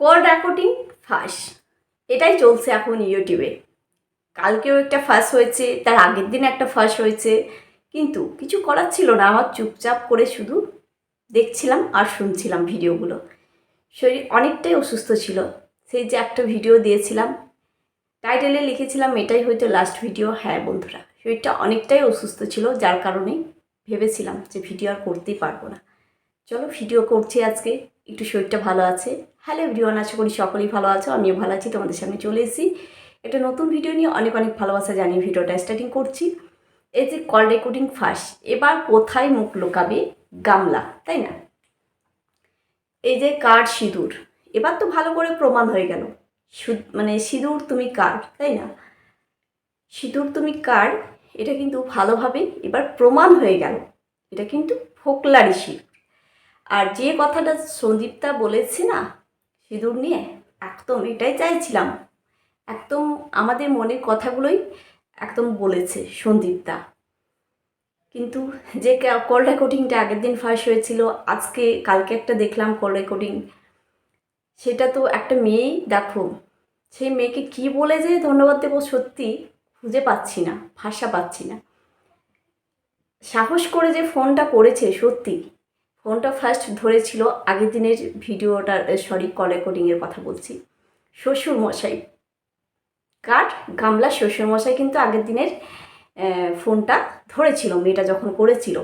Call recording ফাঁস। এটাই চলছে এখন ইউটিউবে কালকেও একটা ফাঁস হয়েছে, তার আগের দিন একটা ফাঁস হয়েছে। কিন্তু কিছু করার ছিল না, আমার চুপচাপ করে শুধু দেখছিলাম আর শুনছিলাম ভিডিওগুলো। শরীর অনেকটাই অসুস্থ ছিল, সেই যে একটা ভিডিও দিয়েছিলাম। টাইটেলে লিখেছিলাম, এটাই হয়তো লাস্ট ভিডিও হ্যাঁ বন্ধুরা, শরীরটা অনেকটাই অসুস্থ ছিল, যার কারণে ভেবেছিলাম যে ভিডিও আর করতেই পারব না। চলো ভিডিও করছি আজকে। একটু শরীরটা ভালো আছে। হ্যালো এভরিওয়ান আশা করি সকলেই ভালো আছো, আমিও ভালো আছি, তোমাদের সামনে চলে এসেছি। একটা নতুন ভিডিও নিয়ে অনেক অনেক ভালোবাসা জানিয়ে ভিডিওটা স্টার্টিং করছি। এই যে কল রেকর্ডিং ফাঁস, এবার কোথায় মুখ লোকাবে? গামলা, তাই না? এই যে কার সিঁদুর, এবার তো ভালো করে প্রমাণ হয়ে গেল। মানে সিঁদুর তুমি কার, তাই না? সিঁদুর তুমি কার, এটা কিন্তু ভালোভাবে এবার প্রমাণ হয়ে গেল। এটা কিন্তু ফোকলারি সিঁদুর। আর যে কথাটা সন্দীপতা বলেছে না, সিঁদুর নিয়ে, একদম এটাই চাইছিলাম। একদম আমাদের মনের কথাগুলোই একদম বলেছে সন্দীপদা। কিন্তু যে কল রেকর্ডিংটা আগের দিন ফাঁস হয়েছিল, আজকে, কালকে একটা দেখলাম কল রেকর্ডিং সেটা তো একটা মেয়েই দেখো। সেই মেয়েকে কি বলে যে ধন্যবাদ দেবো সত্যি খুঁজে পাচ্ছি না, ভাষা পাচ্ছি না। সাহস করে যে ফোনটা করেছে সত্যি। ফোনটা ফার্স্ট ধরেছিল, আগের দিনের ভিডিওটা সরি কল রেকর্ডিংয়ের কথা বলছি। শ্বশুর মশাই কার? গামলা শ্বশুর মশাই কিন্তু আগের দিনের ফোনটা ধরেছিল, মেয়েটা যখন করেছিল।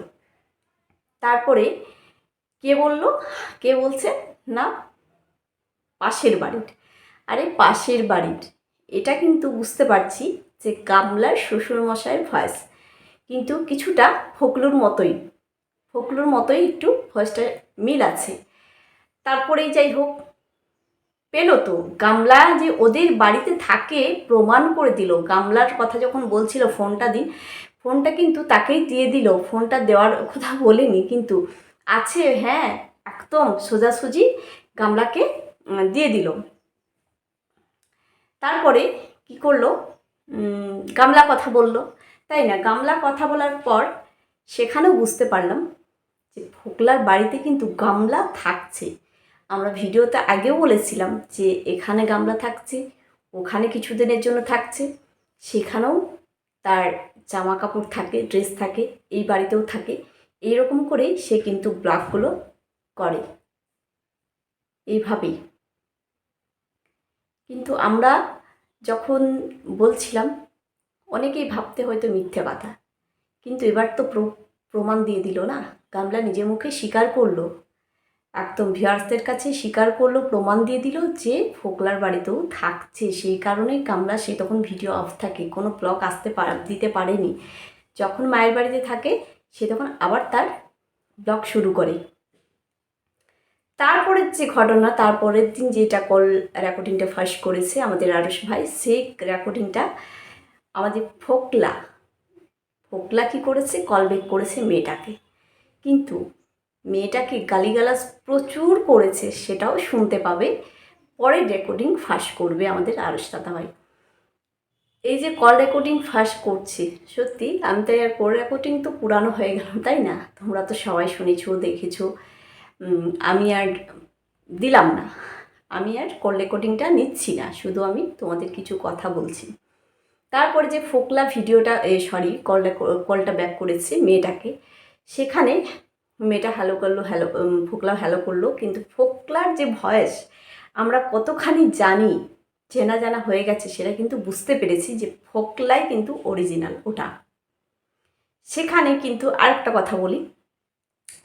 তারপরে কে বলল? কে বলছে? না, পাশের বাড়ির। আরে, পাশের বাড়ির। এটা কিন্তু বুঝতে পারছি যে গামলার শ্বশুরমশাইয়ের ভয়েস কিন্তু কিছুটা ফকলুর মতোই। ফকলুর মতোই একটু ভয়েসটা মিল আছে। তারপরেই যাই হোক, পেল তো। গামলা যে ওদের বাড়িতে থাকে প্রমাণ করে দিল। গামলার কথা যখন বলছিল ফোনটা দিন, ফোনটা কিন্তু তাকেই দিয়ে দিল। ফোনটা দেওয়ার কথা বলেনি, কিন্তু আছে হ্যাঁ একদম সোজাসুজি গামলাকে দিয়ে দিল। তারপরে কি করল? গামলা কথা বলল। তাই না? গামলা কথা বলার পর সেখানেও বুঝতে পারলাম ফোকলার বাড়িতে কিন্তু গামলা থাকছে। আমরা ভিডিওতে আগেও বলেছিলাম যে এখানে গামলা থাকছে, ওখানে কিছুদিনের জন্য থাকছে। সেখানেও তার জামা কাপড় থাকে ড্রেস থাকে, এই বাড়িতেও থাকে। এইরকম করেই সে কিন্তু ব্লগগুলো করে। এইভাবেই। কিন্তু আমরা যখন বলছিলাম, অনেকেই ভাবতে হয়তো মিথ্যে কথা। কিন্তু এবার তো প্রমাণ দিয়ে দিল, না? গামলা নিজের মুখে স্বীকার করল। একদম ভিউয়ার্সদের কাছে স্বীকার করল, প্রমাণ দিয়ে দিল যে ফোকলার বাড়িতেও থাকছে। সেই কারণেই গামলা, সে তখন ভিডিও অফ থাকে, কোনো ব্লগ আসতে দিতে পারেনি। যখন মায়ের বাড়িতে থাকে, সে তখন আবার তার ব্লগ শুরু করে। তারপরের যে ঘটনা, তারপরের দিন যেটা কল রেকর্ডিংটা ফার্স্ট করেছে আমাদের আরস ভাই, সেই রেকর্ডিংটা আমাদের ফোকলা ফোকলা কি করেছে? কল ব্যাক করেছে মেয়েটাকে। কিন্তু মেয়েটাকে গালিগালাজ প্রচুর করেছে, সেটাও শুনতে পাবে। পরে রেকর্ডিং ফাঁস করবে আমাদের আরস ভাই। এই যে কল রেকর্ডিং ফাঁস করছে, সত্যি? আমি তাই আর কল রেকর্ডিং তো পুরানো হয়ে গেল তাই না? তোমরা তো সবাই শুনেছো, দেখেছ। আমি আর দিলাম না। আমি আর কল রেকর্ডিংটা নিচ্ছি না, শুধু আমি তোমাদের কিছু কথা বলছি। তারপরে যে ফোকলা ভিডিওটা সরি কলটা কলটা ব্যাক করেছে মেয়েটাকে, সেখানে মেয়েটা হ্যালো করল হ্যালো ফোকলা হ্যালো করল, কিন্তু ফোকলার যে ভয়েস আমরা কতখানি জানি, চেনা জানা হয়ে গেছে সেটা কিন্তু বুঝতে পেরেছি যে ফোকলাই কিন্তু অরিজিনাল ওটা। সেখানে কিন্তু আরেকটা কথা বলি,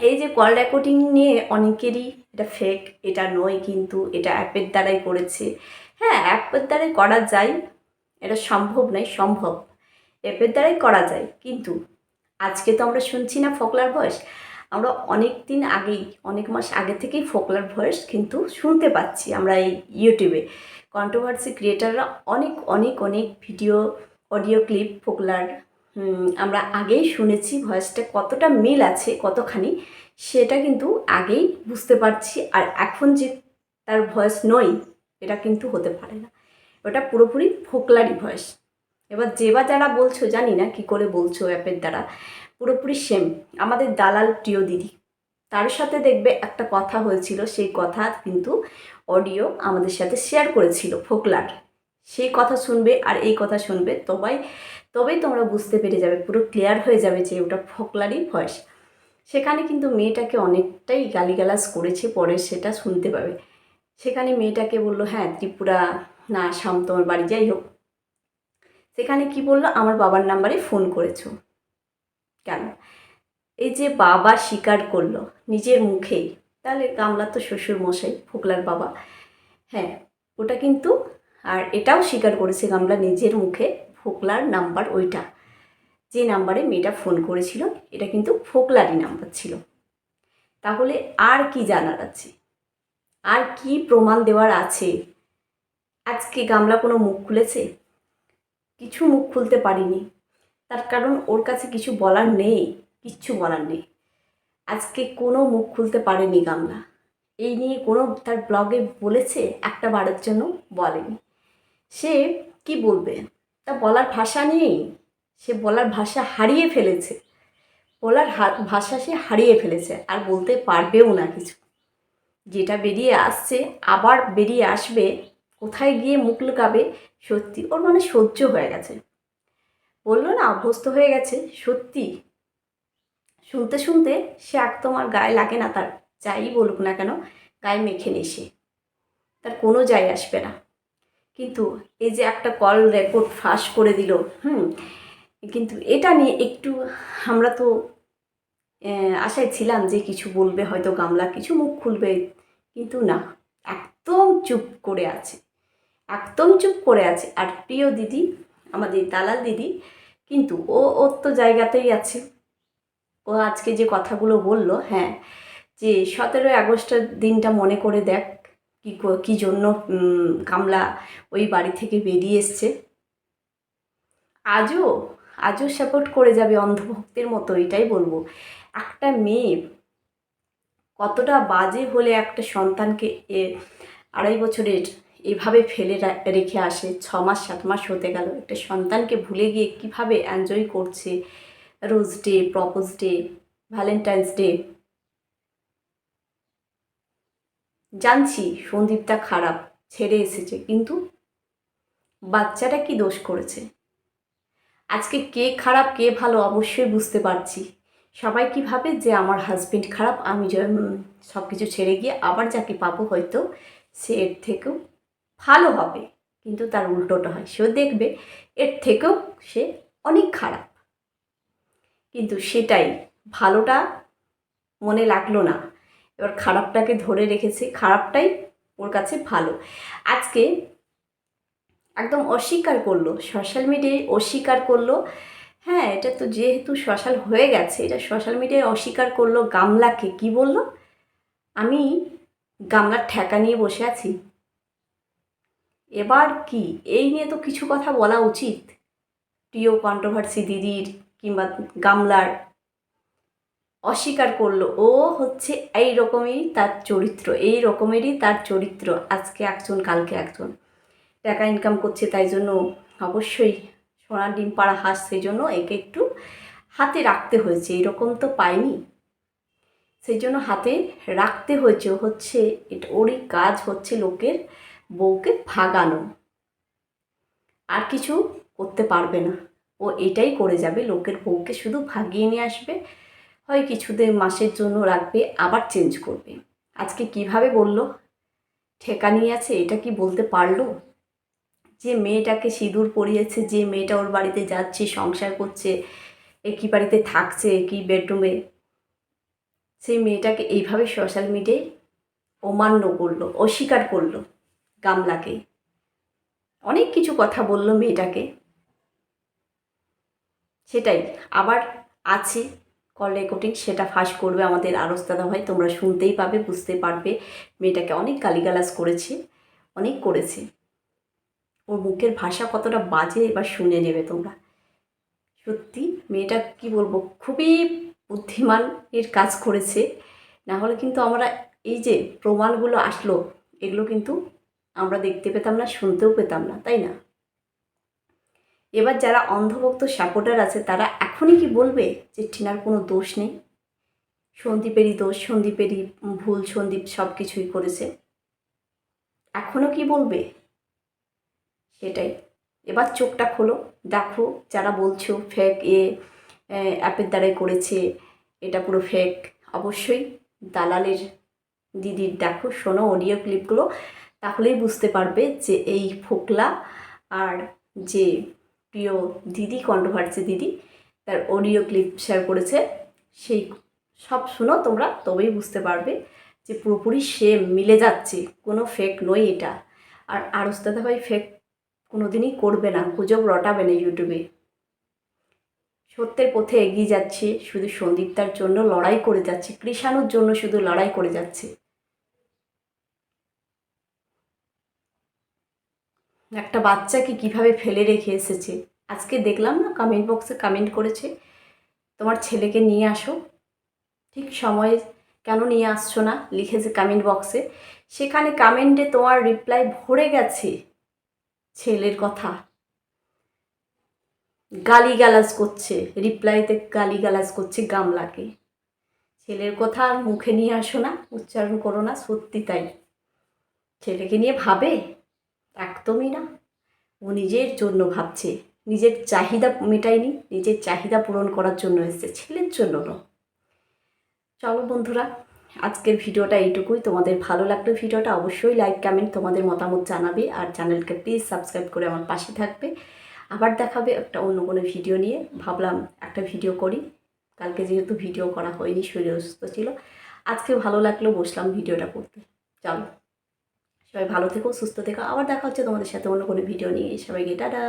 এই যে কল রেকর্ডিং নিয়ে অনেকেরই এটা ফেক এটা নয় কিন্তু এটা অ্যাপের দ্বারাই করেছে। হ্যাঁ অ্যাপের দ্বারাই করা যায় এটা সম্ভব নয়, সম্ভব। অ্যাপের দ্বারাই করা যায়। কিন্তু আজকে তো আমরা শুনছি না ফোকলার ভয়েস। আমরা অনেক দিন আগেই, অনেক মাস আগে থেকেই ফোকলার ভয়েস কিন্তু শুনতে পাচ্ছি আমরা এই ইউটিউবে কন্ট্রোভার্সি ক্রিয়েটাররা অনেক অনেক অনেক ভিডিও অডিও ক্লিপ ফোকলার আমরা আগেই শুনেছি ভয়েসটা কতটা মিল আছে, কতখানি, সেটা কিন্তু আগেই বুঝতে পারছি। আর এখন যে তার ভয়েস নয়, এটা কিন্তু হতে পারে না। ওটা পুরোপুরি ফোকলারই ভয়েস। এবার যে বা যারা বলছো, জানি না কি করে বলছো অ্যাপের দ্বারা, পুরোপুরি সেম। আমাদের দালাল প্রিয় দিদি, তার সাথে দেখবে একটা কথা হয়েছিল, সেই কথা কিন্তু অডিও আমাদের সাথে শেয়ার করেছিল, ফোকলার। সেই কথা শুনবে আর এই কথা শুনবে, তবাই, তবেই তোমরা বুঝতে পেরে যাবে, পুরো ক্লিয়ার হয়ে যাবে যে ওটা ফোকলারই ভয়েস। সেখানে কিন্তু মেয়েটাকে অনেকটাই গালিগালাজ করেছে, পরে সেটা শুনতে পাবে। সেখানে মেয়েটাকে বলল হ্যাঁ ত্রিপুরা না আসাম তোমার বাড়ি, যাই হোক। সেখানে কি বলল? আমার বাবার নাম্বারে ফোন করেছ। কেন? এই যে বাবা স্বীকার করল নিজের মুখেই, তাহলে গামলা তো শ্বশুর মশাই, ফোকলার বাবা। হ্যাঁ ওটা কিন্তু, আর এটাও স্বীকার করেছে গামলা নিজের মুখে, ফোকলার নাম্বার ওইটা। যে নাম্বারে মেয়েটা ফোন করেছিল, এটা কিন্তু ফোকলারই নাম্বার ছিল। তাহলে আর কি জানার আছে? আর কি প্রমাণ দেওয়ার আছে? আজকে গামলা কোনো মুখ খুলেছে? কিছু মুখ খুলতে পারিনি। তার কারণ ওর কাছে কিছু বলার নেই, কিচ্ছু বলার নেই। আজকে কোনো মুখ খুলতে পারেনি গামলা। এই নিয়ে কোনো তার ব্লগে বলেছে, একটা বারের জন্য বলেনি। সে কি বলবে? তা বলার ভাষা নেই। সে বলার ভাষা হারিয়ে ফেলেছে। বলার ভাষা সে হারিয়ে ফেলেছে, আর বলতে পারবেও না কিছু। যেটা বেরিয়ে আসছে, আবার বেরিয়ে আসবে কোথায় গিয়ে মুখ লুকাবে? সত্যি, ওর মানে সহ্য হয়ে গেছে। বলল, না, অভ্যস্ত হয়ে গেছে, সত্যি। শুনতে শুনতে সে আর গায়ে লাগে না, তার যাই বলুক না কেন, গায়ে মেখে নেই সে। তার কোনো যায় আসবে না। কিন্তু এই যে একটা কল রেকর্ড ফাঁস করে দিল, হুম, কিন্তু এটা নিয়ে একটু আমরা তো আশায় ছিলাম যে কিছু বলবে, হয়তো গামলা কিছু মুখ খুলবে, কিন্তু না, একদম চুপ করে আছে। একদম চুপ করে আছে। আর প্রিয় দিদি, আমাদের দালাল দিদি, কিন্তু ও ওর তো জায়গাতেই আছে। ও আজকে যে কথাগুলো বলল হ্যাঁ যে সতেরোই আগস্টের দিনটা মনে করে দেখ কী কী জন্য কামলা ওই বাড়ি থেকে বেরিয়ে এসছে। আজও আজও সাপোর্ট করে যাবে অন্ধভক্তের মতো, এটাই বলব। একটা মেয়ে কতটা বাজে হলে একটা সন্তানকে আড়াই বছরের এভাবে ফেলে রেখে আসে। ছ মাস, সাত মাস হতে গেল। একটা সন্তানকে ভুলে গিয়ে কীভাবে এনজয় করছে? Rose day, propose day valentine's day জানছি সন্দীপটা খারাপ, ছেড়ে এসেছে, কিন্তু বাচ্চাটা কি দোষ করেছে? আজকে কে খারাপ, কে ভালো অবশ্যই বুঝতে পারছি। সবাই কি ভাবে যে আমার হাজবেন্ড খারাপ, আমি সব কিছু ছেড়ে গিয়ে আবার যাকে পাবো হয়তো, সে এর থেকেও ভালো হবে। কিন্তু তার উল্টোটা হয়। সেও দেখবে এর থেকেও সে অনেক খারাপ। কিন্তু সেটাই, ভালোটা মনে লাগল না। এবার খারাপটাকে ধরে রেখেছে। খারাপটাই ওর কাছে ভালো। আজকে একদম অস্বীকার করল। সোশ্যাল মিডিয়ায় অস্বীকার করল। হ্যাঁ এটা তো যেহেতু সোশ্যাল হয়ে গেছে, এটা সোশ্যাল মিডিয়ায় অস্বীকার করল। গামলাকে কি বলল? আমি গামলার ঠেকা নিয়ে বসে আছি। এবার কি? এই নিয়ে তো কিছু কথা বলা উচিত। প্রিয় কন্ট্রোভার্সি দিদির কিংবা গামলার। অস্বীকার করল, ও হচ্ছে এই রকমেরই তার চরিত্র এই রকমেরই তার চরিত্র। আজকে একজন, কালকে একজন। টাকা ইনকাম করছে তাই জন্য অবশ্যই সোনার ডিম পাড়া হাঁস, সেই জন্য একে একটু হাতে রাখতে হয়েছে। এরকম তো পাইনি। সেই জন্য হাতে রাখতে হয়েছে। হচ্ছে, এটা ওরই কাজ হচ্ছে লোকের বউকে ভাগানো। আর কিছু করতে পারবে না। ও এটাই করে যাবে, লোকের বউকে শুধু ভাগিয়ে নিয়ে আসবে, হয় কিছুদিন মাসের জন্য রাখবে, আবার চেঞ্জ করবে। আজকে কীভাবে বলল? ঠেকা নিয়ে আছে, এটা কি বলতে পারল? যে মেয়েটাকে সিঁদুর পরিয়েছে, যে মেয়েটা ওর বাড়িতে যাচ্ছে, সংসার করছে একই বাড়িতে থাকছে একই বেডরুমে সেই মেয়েটাকে এইভাবে সোশ্যাল মিডিয়ায় অমান্য করল, অস্বীকার করল। গামলাকে। অনেক কিছু কথা বলল মেয়েটাকে। সেটাই, আবার আছে, কল রেকর্ডিং সেটা ফাঁস করবে আমাদের আরস দাদা ভাই তোমরা শুনতেই পাবে, বুঝতে পারবে। মেয়েটাকে অনেক গালিগালাজ করেছে, অনেক করেছে। ওর মুখের ভাষা কতটা বাজে এবার শুনে নেবে তোমরা। সত্যি, মেয়েটা কি বলব, খুবই বুদ্ধিমান এর কাজ করেছে। না হলে কিন্তু আমরা এই যে প্রমাণগুলো আসলো, এগুলো কিন্তু আমরা দেখতে পেতাম না, শুনতেও পেতাম না, তাই না? এবার যারা অন্ধভক্ত সাপোর্টার আছে, তারা এখনই কি বলবে যে টিনার কোনো দোষ নেই? সন্দীপেরই দোষ, সন্দীপেরই ভুল, সন্দীপ সব কিছুই করেছে। এখনও কি বলবে? সেটাই। এবার চোখটা খোলো, দেখো যারা বলছো ফেক এ অ্যাপের দ্বারাই করেছে, এটা পুরো ফেক অবশ্যই দালালের দিদির দেখো, শোনো অডিও ক্লিপগুলো তাহলেই বুঝতে পারবে যে এই ফোকলা আর যে প্রিয় দিদি কন্ট্রোভার্সি দিদি, তার অডিও ক্লিপ শেয়ার করেছে, সেই সব শুনো তোমরা, তবেই বুঝতে পারবে যে পুরোপুরি সেম মিলে যাচ্ছে, কোনো ফেক নয় এটা। আর আরস দাদা ভাই ফেক কোনো দিনই করবে না, গুজব রটাবে না ইউটিউবে সত্যের পথে এগিয়ে যাচ্ছে, শুধু সন্দীপতার জন্য লড়াই করে যাচ্ছে, কৃষাণুর জন্য শুধু লড়াই করে যাচ্ছে। একটা বাচ্চাকে কীভাবে ফেলে রেখে এসেছে? আজকে দেখলাম না কমেন্ট বক্সে কমেন্ট করেছে, তোমার ছেলেকে নিয়ে আসো। ঠিক সময়ে কেন নিয়ে আসছো না? লিখেছে কমেন্ট বক্সে সেখানে কমেন্টে তোমার রিপ্লাই ভরে গেছে, ছেলের কথা। গালিগালাজ করছে রিপ্লাইতে গালিগালাজ করছে গামলাকে। ছেলের কথা আর মুখে নিয়ে আসো না, উচ্চারণ করো না, সত্যি তাই। ছেলেকে নিয়ে ভাবে? একদমই না। ও নিজের জন্য ভাবছে, নিজের চাহিদা মেটায়নি, নিজের চাহিদা পূরণ করার জন্য এসেছে, ছেলের জন্য না। চলো বন্ধুরা, আজকের ভিডিওটা এইটুকুই। তোমাদের ভালো লাগলে ভিডিওটা অবশ্যই লাইক কমেন্ট তোমাদের মতামত জানাবে আর চ্যানেলকে প্লিজ সাবস্ক্রাইব করে আমার পাশে থাকবে। আবার দেখাবে একটা অন্য কোনো ভিডিও নিয়ে। ভাবলাম একটা ভিডিও করি। কালকে যেহেতু ভিডিও করা হয়নি, শরীর অসুস্থ ছিল, আজকে ভালো লাগল বসলাম ভিডিওটা করতে। চলো। সবাই ভালো থেকো, সুস্থ থেকো। আবার দেখা হচ্ছে তোমাদের সাথে অন্য কোনো ভিডিও নিয়ে। সবাইকে টাটা।